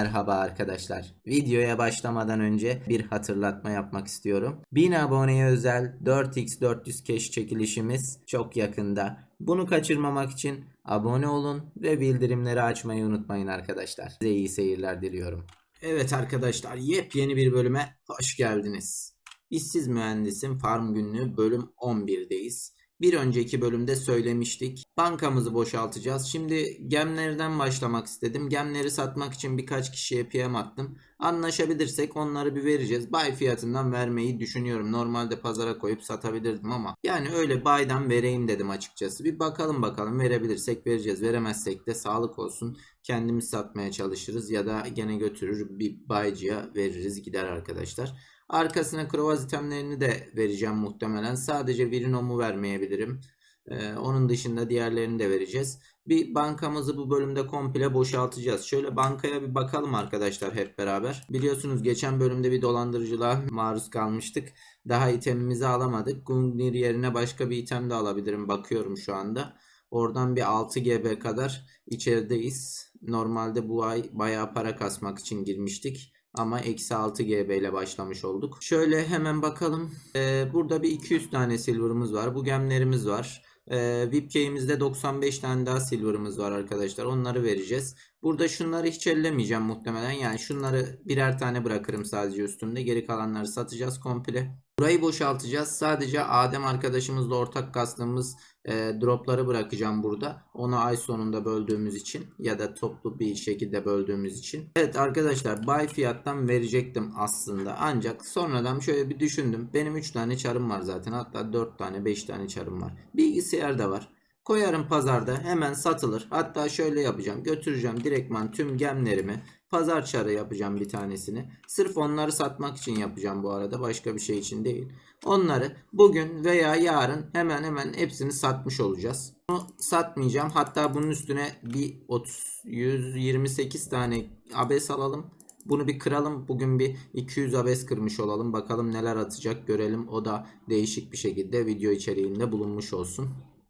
merhaba arkadaşlar. Videoya başlamadan önce bir hatırlatma yapmak istiyorum. 1000 aboneye özel 4x400 cash çekilişimiz çok yakında. Bunu kaçırmamak için abone olun ve bildirimleri açmayı unutmayın arkadaşlar. Size iyi seyirler diliyorum. Evet arkadaşlar yepyeni bir bölüme hoş geldiniz. İşsiz mühendisin farm günlüğü bölüm 11'deyiz. Bir önceki bölümde söylemiştik. Bankamızı boşaltacağız. Şimdi gemlerden başlamak istedim. Gemleri satmak için birkaç kişiye PM attım. Anlaşabilirsek onları bir vereceğiz. Buy fiyatından vermeyi düşünüyorum. Normalde pazara koyup satabilirdim ama. Yani öyle buy'dan vereyim dedim açıkçası. Bir bakalım bakalım verebilirsek vereceğiz. Veremezsek de sağlık olsun. Kendimiz satmaya çalışırız ya da gene götürür bir buy'cıya veririz gider arkadaşlar. Arkasına krovaz itemlerini de vereceğim muhtemelen. Sadece Virinom'u vermeyebilirim. Ee, onun dışında diğerlerini de vereceğiz. Bir bankamızı bu bölümde komple boşaltacağız. Şöyle bankaya bir bakalım arkadaşlar hep beraber. Biliyorsunuz geçen bölümde bir dolandırıcılığa maruz kalmıştık. Daha itemimizi alamadık. Gungnir yerine başka bir item de alabilirim. Bakıyorum şu anda. Oradan bir 6 GB kadar içerideyiz. Normalde bu ay bayağı para kasmak için girmiştik. Ama eksi 6 GB ile başlamış olduk. Şöyle hemen bakalım. Ee, burada bir 200 tane silver'ımız var. Bu gemlerimiz var. Ee, VIP key'imizde 95 tane daha silver'ımız var arkadaşlar. Onları vereceğiz. Burada şunları hiç ellemeyeceğim muhtemelen. Yani şunları birer tane bırakırım sadece üstümde. Geri kalanları satacağız komple. Burayı boşaltacağız. Sadece Adem arkadaşımızla ortak kastığımız e, dropları bırakacağım burada. Onu ay sonunda böldüğümüz için ya da toplu bir şekilde böldüğümüz için. Evet arkadaşlar buy fiyattan verecektim aslında. Ancak sonradan şöyle bir düşündüm. Benim 3 tane çarım var zaten. Hatta 4 tane 5 tane çarım var. Bilgisayar da var. Koyarım pazarda hemen satılır. Hatta şöyle yapacağım. Götüreceğim direktman tüm gemlerimi. Pazar çarı yapacağım bir tanesini. Sırf onları satmak için yapacağım bu arada. Başka bir şey için değil. Onları bugün veya yarın hemen hemen hepsini satmış olacağız. Bunu satmayacağım. Hatta bunun üstüne bir 30 128 tane abes alalım. Bunu bir kıralım. Bugün bir 200 abes kırmış olalım. Bakalım neler atacak görelim. O da değişik bir şekilde video içeriğinde bulunmuş olsun.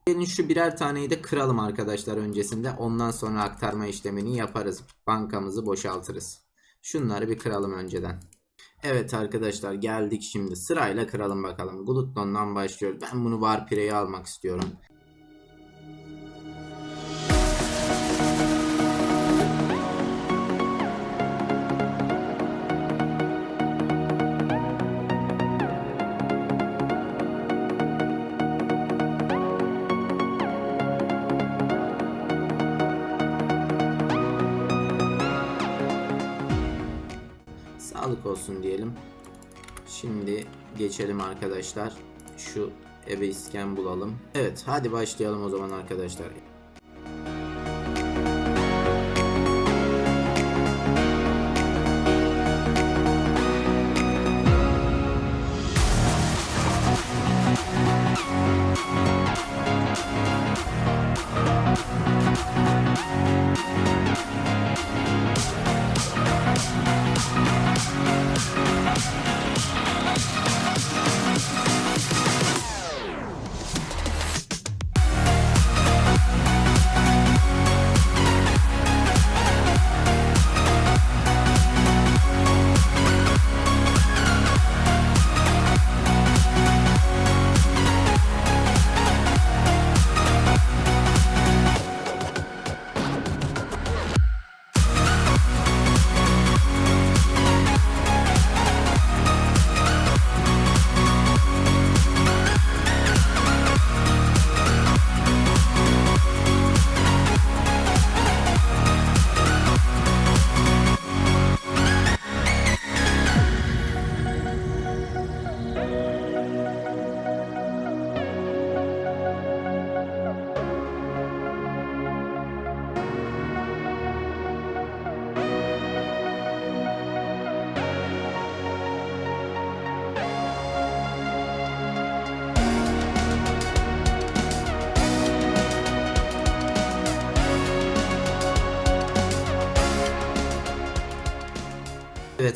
Şu birer taneyi de kıralım arkadaşlar öncesinde. Ondan sonra aktarma işlemini yaparız. Bankamızı boşaltırız. Şunları bir kıralım önceden. Evet arkadaşlar geldik şimdi. Sırayla kıralım bakalım. Glutton'dan başlıyoruz. Ben bunu Warpire'yi almak istiyorum. Sağlık olsun diyelim. Şimdi geçelim arkadaşlar. Şu ebe isken bulalım. Evet hadi başlayalım o zaman arkadaşlar.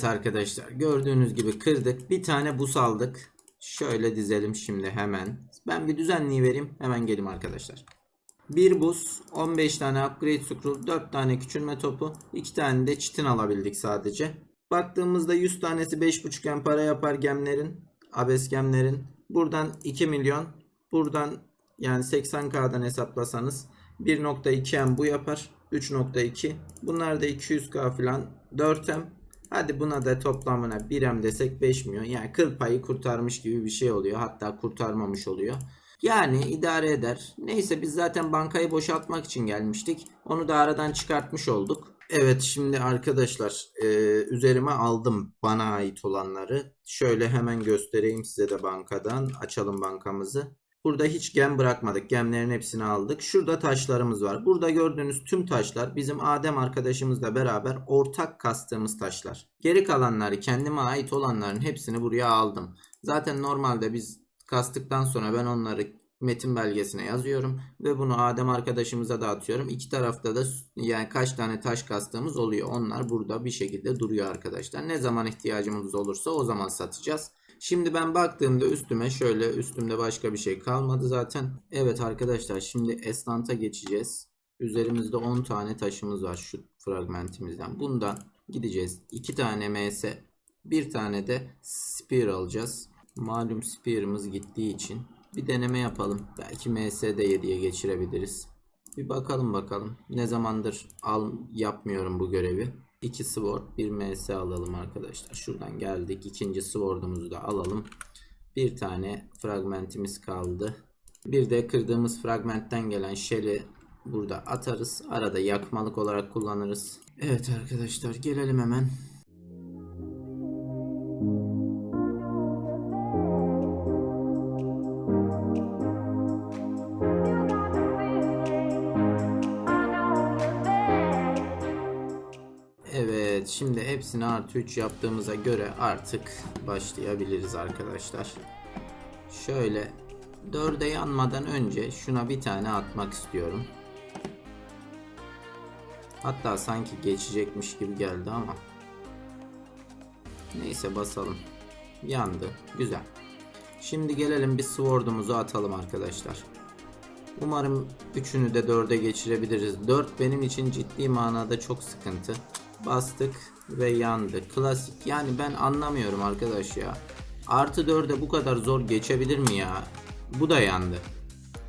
Arkadaşlar gördüğünüz gibi kırdık. Bir tane bus aldık. Şöyle dizelim şimdi hemen. Ben bir düzenliği vereyim. Hemen gelim arkadaşlar. Bir buz, 15 tane upgrade scroll, 4 tane küçülme topu, 2 tane de çitin alabildik sadece. Baktığımızda 100 tanesi 5.5 en para yapar gemlerin, abes gemlerin. Buradan 2 milyon, buradan yani 80k'dan hesaplasanız 1.2 m bu yapar. 3.2. Bunlar da 200k falan 4 m. Hadi buna da toplamına 1 m desek 5 milyon. Yani kıl payı kurtarmış gibi bir şey oluyor. Hatta kurtarmamış oluyor. Yani idare eder. Neyse biz zaten bankayı boşaltmak için gelmiştik. Onu da aradan çıkartmış olduk. Evet şimdi arkadaşlar e, üzerime aldım bana ait olanları. Şöyle hemen göstereyim size de bankadan. Açalım bankamızı. Burada hiç gem bırakmadık. Gemlerin hepsini aldık. Şurada taşlarımız var. Burada gördüğünüz tüm taşlar bizim Adem arkadaşımızla beraber ortak kastığımız taşlar. Geri kalanları kendime ait olanların hepsini buraya aldım. Zaten normalde biz kastıktan sonra ben onları metin belgesine yazıyorum ve bunu Adem arkadaşımıza dağıtıyorum. İki tarafta da yani kaç tane taş kastığımız oluyor. Onlar burada bir şekilde duruyor arkadaşlar. Ne zaman ihtiyacımız olursa o zaman satacağız. Şimdi ben baktığımda üstüme şöyle üstümde başka bir şey kalmadı zaten. Evet arkadaşlar şimdi Estant'a geçeceğiz. Üzerimizde 10 tane taşımız var şu fragmentimizden. Bundan gideceğiz. 2 tane MS, bir tane de Spear alacağız. Malum Spear'ımız gittiği için bir deneme yapalım. Belki MS'de 7'ye geçirebiliriz. Bir bakalım bakalım. Ne zamandır al yapmıyorum bu görevi. 2 sword, 1 ms alalım arkadaşlar. Şuradan geldik. İkinci sword'umuzu da alalım. Bir tane fragmentimiz kaldı. Bir de kırdığımız fragmentten gelen shell'i burada atarız. Arada yakmalık olarak kullanırız. Evet arkadaşlar gelelim hemen. Şimdi hepsini artı 3 yaptığımıza göre artık başlayabiliriz arkadaşlar. Şöyle 4'e yanmadan önce şuna bir tane atmak istiyorum. Hatta sanki geçecekmiş gibi geldi ama. Neyse basalım. Yandı. Güzel. Şimdi gelelim bir sword'umuzu atalım arkadaşlar. Umarım üçünü de 4'e geçirebiliriz. 4 benim için ciddi manada çok sıkıntı. Bastık ve yandı. Klasik. Yani ben anlamıyorum arkadaş ya. Artı 4'e bu kadar zor geçebilir mi ya? Bu da yandı.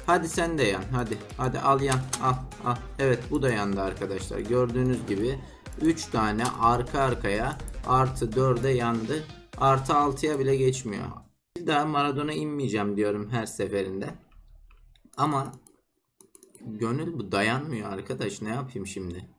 Hadi sen de yan. Hadi. Hadi al yan. Al. Al. Evet bu da yandı arkadaşlar. Gördüğünüz gibi 3 tane arka arkaya artı 4'e yandı. Artı 6'ya bile geçmiyor. Bir daha Maradona inmeyeceğim diyorum her seferinde. Ama gönül bu dayanmıyor arkadaş. Ne yapayım şimdi?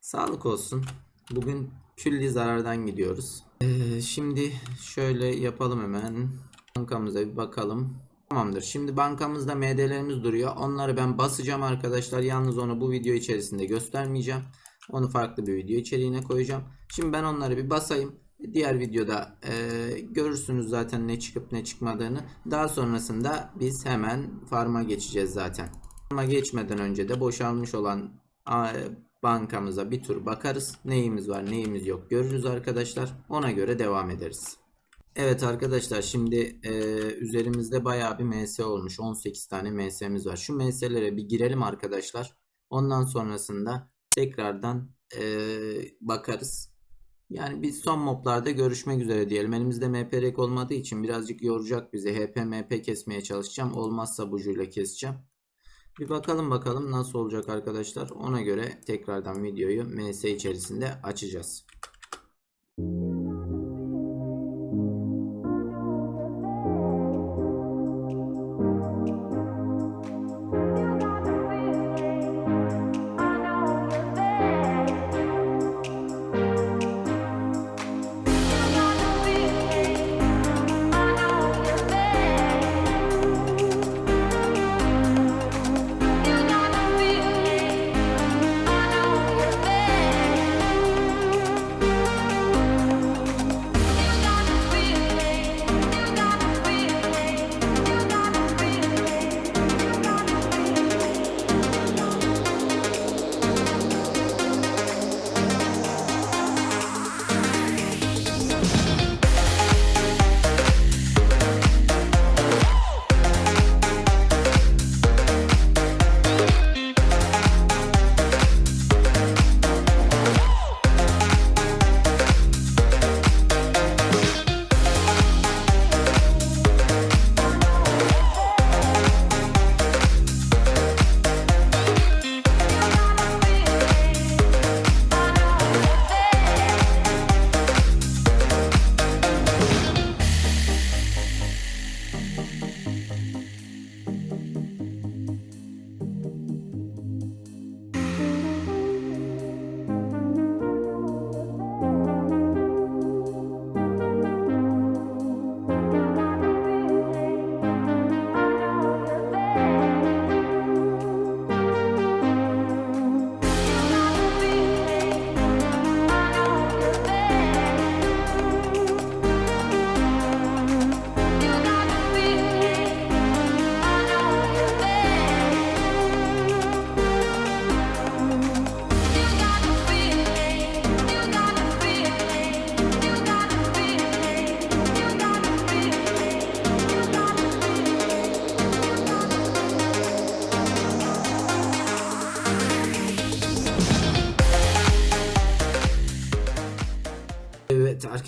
Sağlık olsun. Bugün külli zarardan gidiyoruz. Ee, şimdi şöyle yapalım hemen. Bankamıza bir bakalım. Tamamdır. Şimdi bankamızda MD'lerimiz duruyor. Onları ben basacağım arkadaşlar. Yalnız onu bu video içerisinde göstermeyeceğim. Onu farklı bir video içeriğine koyacağım. Şimdi ben onları bir basayım. Diğer videoda e, görürsünüz zaten ne çıkıp ne çıkmadığını. Daha sonrasında biz hemen farma geçeceğiz zaten. Farma geçmeden önce de boşalmış olan bankamıza bir tur bakarız. Neyimiz var neyimiz yok görürüz arkadaşlar. Ona göre devam ederiz. Evet arkadaşlar şimdi e, üzerimizde bayağı bir MS olmuş. 18 tane MS'miz var. Şu MS'lere bir girelim arkadaşlar. Ondan sonrasında tekrardan e, bakarız. Yani biz son moblarda görüşmek üzere diyelim. Elimizde MP olmadığı için birazcık yoracak bizi. HP MP kesmeye çalışacağım. Olmazsa bujuyla keseceğim. Bir bakalım bakalım nasıl olacak arkadaşlar. Ona göre tekrardan videoyu MS içerisinde açacağız.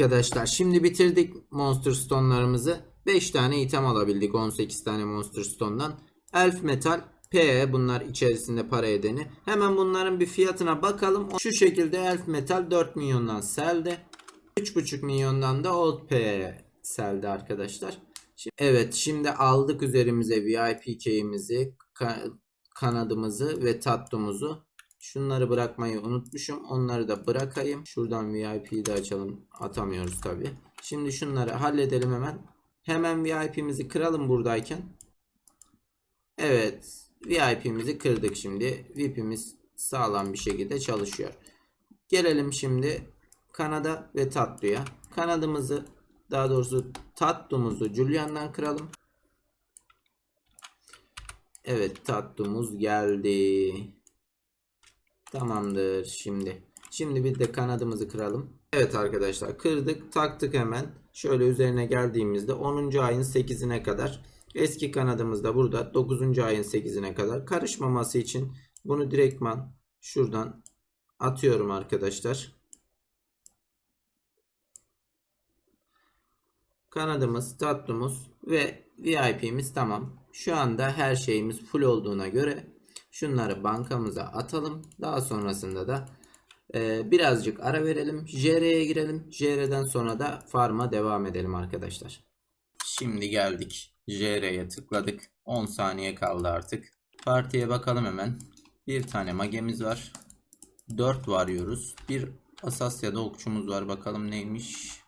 Arkadaşlar şimdi bitirdik Monster Stone'larımızı. 5 tane item alabildik 18 tane Monster Stone'dan. Elf Metal, P bunlar içerisinde para edeni. Hemen bunların bir fiyatına bakalım. Şu şekilde Elf Metal 4 milyondan selde. 3,5 milyondan da Old P selde arkadaşlar. Şimdi, evet şimdi aldık üzerimize VIP key'imizi, ka- kanadımızı ve tatlumuzu. Şunları bırakmayı unutmuşum. Onları da bırakayım. Şuradan VIP'yi de açalım. Atamıyoruz tabi. Şimdi şunları halledelim hemen. Hemen VIP'mizi kıralım buradayken. Evet. VIP'mizi kırdık şimdi. VIP'imiz sağlam bir şekilde çalışıyor. Gelelim şimdi Kanada ve tatlıya. Kanadımızı daha doğrusu tatlımızı Julian'dan kıralım. Evet tatlımız geldi. Tamamdır şimdi. Şimdi bir de kanadımızı kıralım. Evet arkadaşlar kırdık taktık hemen. Şöyle üzerine geldiğimizde 10. ayın 8'ine kadar eski kanadımız da burada 9. ayın 8'ine kadar karışmaması için bunu direktman şuradan atıyorum arkadaşlar. Kanadımız, tatlımız ve VIP'miz tamam. Şu anda her şeyimiz full olduğuna göre şunları bankamıza atalım. Daha sonrasında da e, birazcık ara verelim. JR'ye girelim. JR'den sonra da farm'a devam edelim arkadaşlar. Şimdi geldik. JR'ye tıkladık. 10 saniye kaldı artık. Partiye bakalım hemen. Bir tane magemiz var. 4 varıyoruz. Bir Asasya'da okçumuz var. Bakalım neymiş.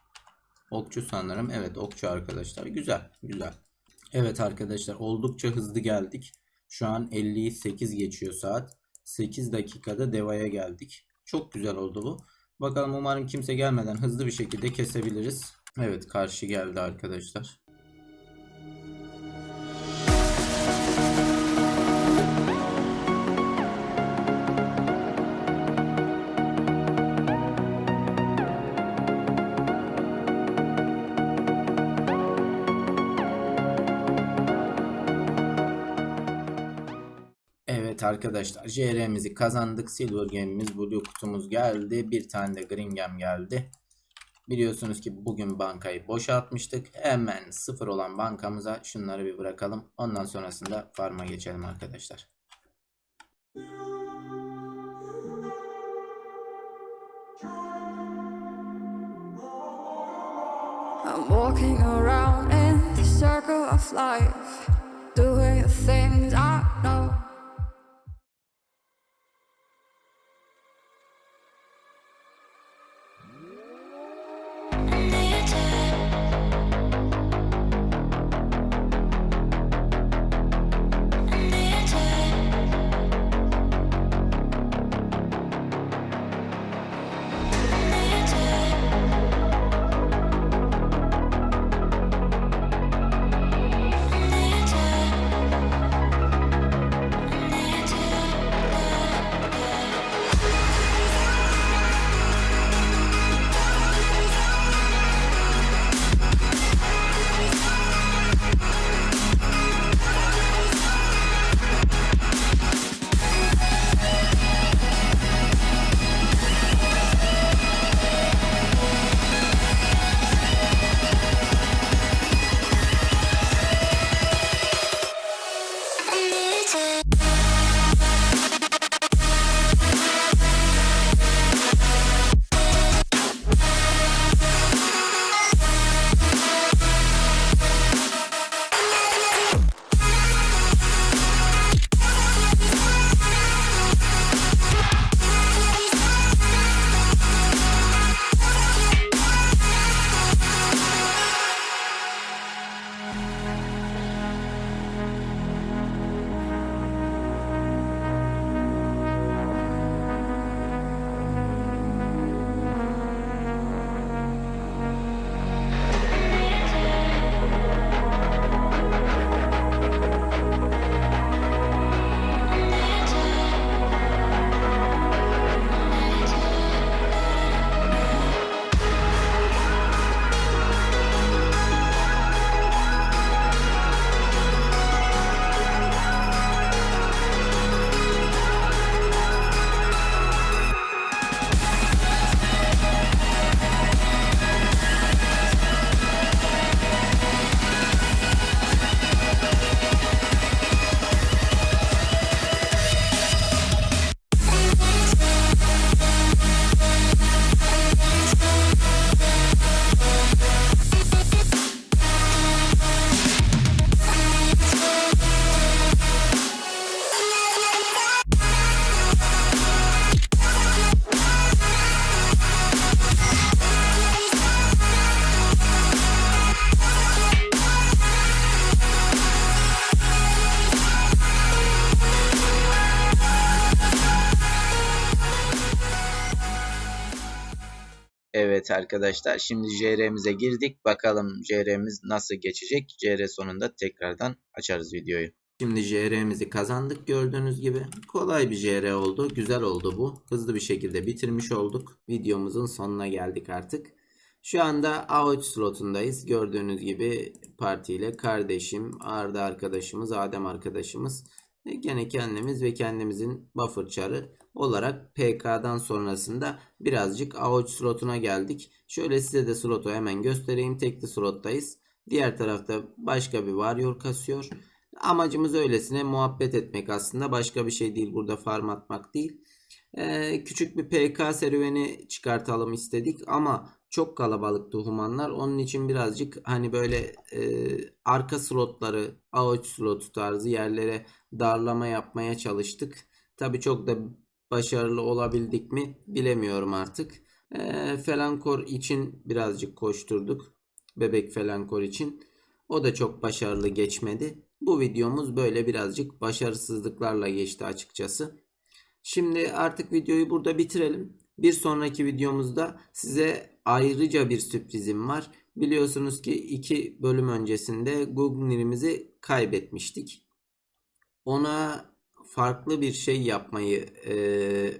Okçu sanırım. Evet okçu arkadaşlar. Güzel. Güzel. Evet arkadaşlar oldukça hızlı geldik. Şu an 58 geçiyor saat. 8 dakikada devaya geldik. Çok güzel oldu bu. Bakalım umarım kimse gelmeden hızlı bir şekilde kesebiliriz. Evet karşı geldi arkadaşlar. Arkadaşlar JR'mizi kazandık. Silver Game'imiz Blue kutumuz geldi. Bir tane de Green Gem geldi. Biliyorsunuz ki bugün bankayı boşaltmıştık. Hemen sıfır olan bankamıza şunları bir bırakalım. Ondan sonrasında farma geçelim arkadaşlar. I'm walking around in the circle of life, doing the things I know. Arkadaşlar şimdi JR'mize girdik. Bakalım JR'miz nasıl geçecek. JR sonunda tekrardan açarız videoyu. Şimdi JR'mizi kazandık gördüğünüz gibi. Kolay bir JR oldu. Güzel oldu bu. Hızlı bir şekilde bitirmiş olduk. Videomuzun sonuna geldik artık. Şu anda A3 slotundayız. Gördüğünüz gibi partiyle kardeşim, Arda arkadaşımız, Adem arkadaşımız gene kendimiz ve kendimizin buffer çarı olarak PK'dan sonrasında birazcık A3 slotuna geldik. Şöyle size de slotu hemen göstereyim. Tekli slottayız. Diğer tarafta başka bir varyor kasıyor. Amacımız öylesine muhabbet etmek aslında. Başka bir şey değil. Burada farm atmak değil. Ee, küçük bir PK serüveni çıkartalım istedik ama çok kalabalıktı humanlar. Onun için birazcık hani böyle e, arka slotları A3 slotu tarzı yerlere darlama yapmaya çalıştık. Tabii çok da başarılı olabildik mi bilemiyorum artık. E, Felankor için birazcık koşturduk. Bebek Felankor için. O da çok başarılı geçmedi. Bu videomuz böyle birazcık başarısızlıklarla geçti açıkçası. Şimdi artık videoyu burada bitirelim. Bir sonraki videomuzda size ayrıca bir sürprizim var. Biliyorsunuz ki iki bölüm öncesinde Gugnir'imizi kaybetmiştik. Ona farklı bir şey yapmayı e,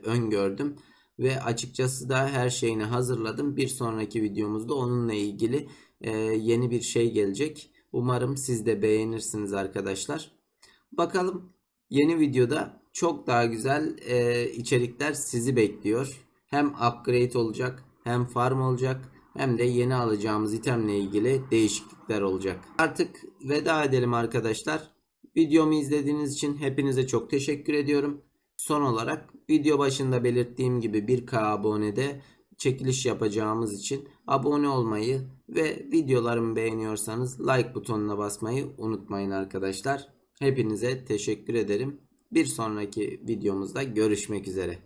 öngördüm ve açıkçası da her şeyini hazırladım. Bir sonraki videomuzda onunla ilgili e, yeni bir şey gelecek. Umarım siz de beğenirsiniz arkadaşlar. Bakalım yeni videoda çok daha güzel e, içerikler sizi bekliyor. Hem upgrade olacak, hem farm olacak, hem de yeni alacağımız itemle ilgili değişiklikler olacak. Artık veda edelim arkadaşlar. Videomu izlediğiniz için hepinize çok teşekkür ediyorum. Son olarak video başında belirttiğim gibi 1K abonede çekiliş yapacağımız için abone olmayı ve videolarımı beğeniyorsanız like butonuna basmayı unutmayın arkadaşlar. Hepinize teşekkür ederim. Bir sonraki videomuzda görüşmek üzere.